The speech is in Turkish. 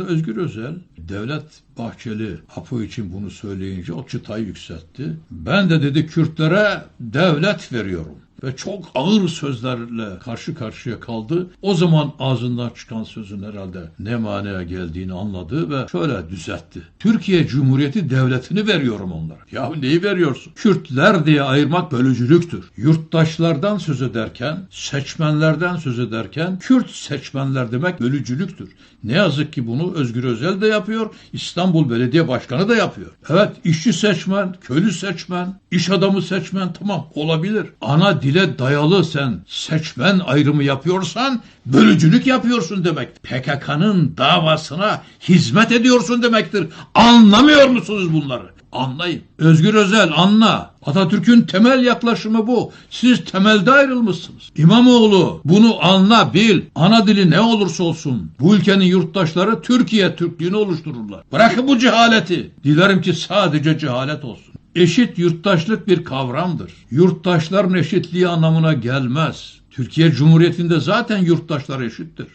Özgür Özel, Devlet Bahçeli Apo için bunu söyleyince o çıtayı yükseltti. Ben de dedi Kürtlere devlet veriyorum. Ve çok ağır sözlerle karşı karşıya kaldı. O zaman ağzından çıkan sözün herhalde ne manaya geldiğini anladı ve şöyle düzeltti. Türkiye Cumhuriyeti devletini veriyorum onlara. Ya neyi veriyorsun? Kürtler diye ayırmak bölücülüktür. Yurttaşlardan söz ederken, seçmenlerden söz ederken Kürt seçmenler demek bölücülüktür. Ne yazık ki bunu Özgür Özel de yapıyor, İstanbul Belediye Başkanı da yapıyor. Evet işçi seçmen, köylü seçmen, iş adamı seçmen tamam olabilir. Ana dile dayalı sen seçmen ayrımı yapıyorsan bölücülük yapıyorsun demek. PKK'nın davasına hizmet ediyorsun demektir. Anlamıyor musunuz bunları? Anlayın. Özgür Özel anla. Atatürk'ün temel yaklaşımı bu. Siz temelde ayrılmışsınız. İmamoğlu bunu anla bil. Ana dili ne olursa olsun bu ülkenin yurttaşları Türkiye Türklüğünü oluştururlar. Bırakın bu cehaleti. Dilerim ki sadece cehalet olsun. Eşit yurttaşlık bir kavramdır. Yurttaşların eşitliği anlamına gelmez. Türkiye Cumhuriyeti'nde zaten yurttaşlar eşittir.